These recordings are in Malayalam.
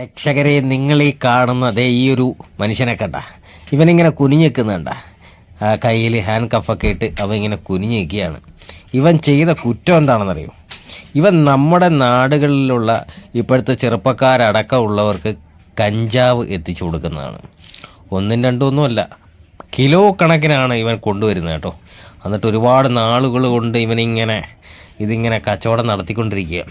രക്ഷകരെ നിങ്ങൾ ഈ കാണുന്ന അതേ ഈ ഒരു മനുഷ്യനെ കണ്ട. ഇവനിങ്ങനെ കുനിഞ്ഞ് നിൽക്കുന്നുണ്ട ആ കയ്യിൽ ഹാൻഡ് കഫൊക്കെ ഇട്ട് അവൻ ഇങ്ങനെ കുനിഞ്ഞ് നിൽക്കുകയാണ് ഇവൻ ചെയ്ത കുറ്റം എന്താണെന്നറിയോ? ഇവൻ നമ്മുടെ നാടുകളിലുള്ള ഇപ്പോഴത്തെ ചെറുപ്പക്കാരടക്കം ഉള്ളവർക്ക് കഞ്ചാവ് എത്തിച്ചു കൊടുക്കുന്നതാണ്. ഒന്നും രണ്ടും ഒന്നുമല്ല കിലോ കണക്കിനാണ് ഇവൻ കൊണ്ടുവരുന്നത് കേട്ടോ. എന്നിട്ട് ഒരുപാട് നാളുകൾ കൊണ്ട് ഇവനിങ്ങനെ ഇതിങ്ങനെ കച്ചവടം നടത്തിക്കൊണ്ടിരിക്കുക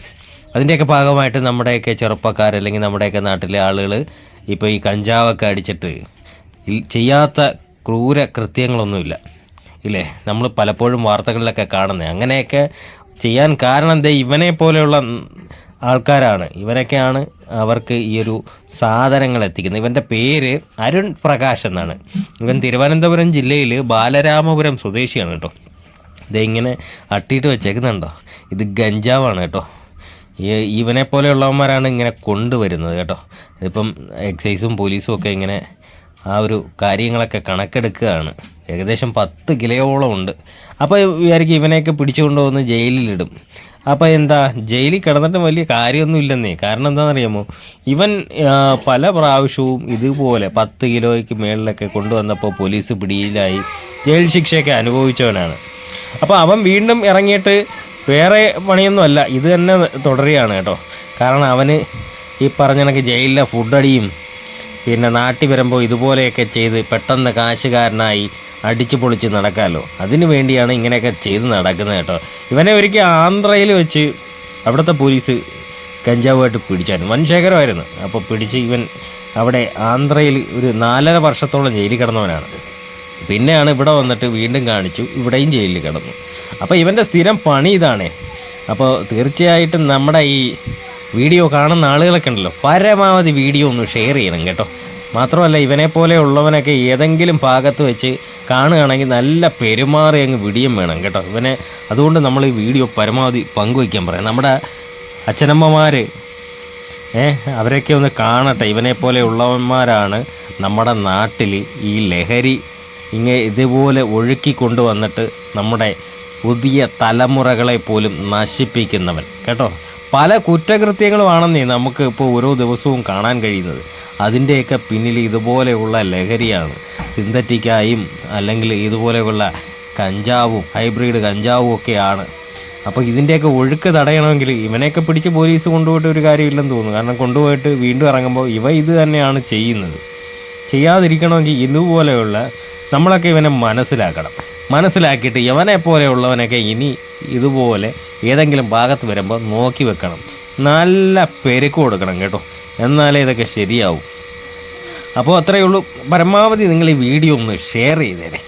അതിന്റെയൊക്കെ ഭാഗമായിട്ട് നമ്മുടെയൊക്കെ ചെറുപ്പക്കാർ അല്ലെങ്കിൽ നമ്മുടെയൊക്കെ നാട്ടിലെ ആളുകൾ ഇപ്പോൾ ഈ കഞ്ചാവൊക്കെ അടിച്ചിട്ട് ചെയ്യാത്ത ക്രൂര കൃത്യങ്ങളൊന്നുമില്ല. ഇല്ലേ? നമ്മൾ പലപ്പോഴും വാർത്തകളിലൊക്കെ കാണുന്നത് അങ്ങനെയൊക്കെ ചെയ്യാൻ കാരണം എന്താ ഇവനെ പോലെയുള്ള ആൾക്കാരാണ്. ഇവനൊക്കെയാണ് അവർക്ക് ഈ ഒരു സാധനങ്ങൾ എത്തിക്കുന്നത്. ഇവന്റെ പേര് അരുൺ പ്രകാശ് എന്നാണ്. ഇവൻ തിരുവനന്തപുരം ജില്ലയിൽ ബാലരാമപുരം സ്വദേശിയാണ് കേട്ടോ. ദേ ഇങ്ങനെ അട്ടിയിട്ട് വെച്ചേക്കുന്നുണ്ടോ? ഇത് ഗഞ്ചാവാണ് കേട്ടോ. ഈ- ഇവനെ പോലെയുള്ളവന്മാരാണ് ഇങ്ങനെ കൊണ്ടുവരുന്നത് കേട്ടോ. ഇപ്പം എക്സൈസും പോലീസും ഒക്കെ ഇങ്ങനെ ആ ഒരു കാര്യങ്ങളൊക്കെ കണക്കെടുക്കുകയാണ്. ഏകദേശം പത്ത് കിലോയോളം ഉണ്ട്. അപ്പോൾ വിചാരിക്കും ഇവനെയൊക്കെ പിടിച്ചുകൊണ്ട് വന്ന് ജയിലിലിടും. അപ്പോൾ എന്താ ജയിലിൽ കിടന്നിട്ട് വലിയ കാര്യമൊന്നും ഇല്ലെന്നേ കാരണം എന്താണെന്നറിയാമോ? ഇവൻ പല പ്രാവശ്യവും ഇതുപോലെ പത്ത് കിലോയ്ക്ക് മേളിലൊക്കെ കൊണ്ടുവന്നപ്പോൾ പോലീസ് പിടിയിലായി ജയിൽ ശിക്ഷയൊക്കെ അനുഭവിച്ചവനാണ്. അപ്പോൾ അവൻ വീണ്ടും ഇറങ്ങിയിട്ട് വേറെ പണിയൊന്നും അല്ല ഇത് തന്നെ തുടരുകയാണ് കേട്ടോ. കാരണം അവന് ഈ പറഞ്ഞ കണക്ക് ജയിലിലെ ഫുഡടിയും പിന്നെ നാട്ടിൽ വരുമ്പോൾ ഇതുപോലെയൊക്കെ ചെയ്ത് പെട്ടെന്ന് കാശുകാരനായി അടിച്ചു പൊളിച്ച് നടക്കാമല്ലോ അതിനു വേണ്ടിയാണ് ഇങ്ങനെയൊക്കെ ചെയ്ത് നടക്കുന്നത് കേട്ടോ. ഇവനെ ഒരിക്കൽ ആന്ധ്രയിൽ വെച്ച് അവിടുത്തെ പോലീസ് കഞ്ചാവുമായിട്ട് പിടിച്ചായിരുന്നു. വൻശേഖരമായിരുന്നു. അപ്പോൾ പിടിച്ച് ഇവൻ അവിടെ ആന്ധ്രയിൽ ഒരു നാലര വർഷത്തോളം ജയിലിൽ കിടന്നവനാണ്. പിന്നെയാണ് ഇവിടെ വന്നിട്ട് വീണ്ടും കാണിച്ചു ഇവിടെയും ജയിലിൽ കിടന്നു. അപ്പോൾ ഇവന്റെ സ്ഥിരം പണി ഇതാണ്. അപ്പോൾ തീർച്ചയായിട്ടും നമ്മുടെ ഈ വീഡിയോ കാണുന്ന ആളുകളൊക്കെ ഉണ്ടല്ലോ പരമാവധി വീഡിയോ ഒന്ന് ഷെയർ ചെയ്യണം കേട്ടോ. മാത്രമല്ല ഇവനെ പോലെ ഉള്ളവനൊക്കെ ഏതെങ്കിലും ഭാഗത്ത് വെച്ച് കാണുകയാണെങ്കിൽ നല്ല പെരുമാറി അങ്ങ് വിടിയും വേണം കേട്ടോ. ഇവനെ അതുകൊണ്ട് നമ്മൾ ഈ വീഡിയോ പരമാവധി പങ്കുവയ്ക്കാൻ പറയാം. നമ്മുടെ അച്ഛനമ്മമാർ ഏഹ് അവരൊക്കെ ഒന്ന് കാണട്ടെ. ഇവനെ പോലെ ഉള്ളവന്മാരാണ് നമ്മുടെ നാട്ടിൽ ഈ ലഹരി ഇങ്ങനെ ഇതുപോലെ ഒഴുക്കി കൊണ്ടുവന്നിട്ട് നമ്മുടെ പുതിയ തലമുറകളെ പോലും നശിപ്പിക്കുന്നവൻ. കേട്ടോ? പല കുറ്റകൃത്യങ്ങളുമാണെന്നേ നമുക്ക് ഇപ്പോൾ ഓരോ ദിവസവും കാണാൻ കഴിയുന്നത്. അതിന്റെയൊക്കെ പിന്നിൽ ഇതുപോലെയുള്ള ലഹരിയാണ്. സിന്തറ്റിക്കായും അല്ലെങ്കിൽ ഇതുപോലെയുള്ള കഞ്ചാവും ഹൈബ്രിഡ് കഞ്ചാവും ഒക്കെയാണ്. അപ്പോൾ ഇതിന്റെയൊക്കെ ഒഴുക്ക് തടയണമെങ്കിൽ ഇവനെയൊക്കെ പിടിച്ച് പോലീസ് കൊണ്ടുപോയിട്ട് ഒരു കാര്യമില്ലെന്ന് തോന്നുന്നു. കാരണം കൊണ്ടുപോയിട്ട് വീണ്ടും ഇറങ്ങുമ്പോൾ ഇവ ഇത് തന്നെയാണ് ചെയ്യുന്നത്. ചെയ്യാതിരിക്കണമെങ്കിൽ ഇതുപോലെയുള്ള നമ്മളൊക്കെ ഇവനെ മനസ്സിലാക്കണം. മനസ്സിലാക്കിയിട്ട് ഇവനെ പോലെയുള്ളവനൊക്കെ ഇനി ഇതുപോലെ ഏതെങ്കിലും ഭാഗത്ത് വരുമ്പോൾ നോക്കി വെക്കണം. നല്ല പെരുക്ക് കൊടുക്കണം കേട്ടോ. എന്നാലേ ഇതൊക്കെ ശരിയാവും. അപ്പോൾ അത്രയേ ഉള്ളൂ. പരമാവധി നിങ്ങൾ ഈ വീഡിയോ ഒന്ന് ഷെയർ ചെയ്തേരെ.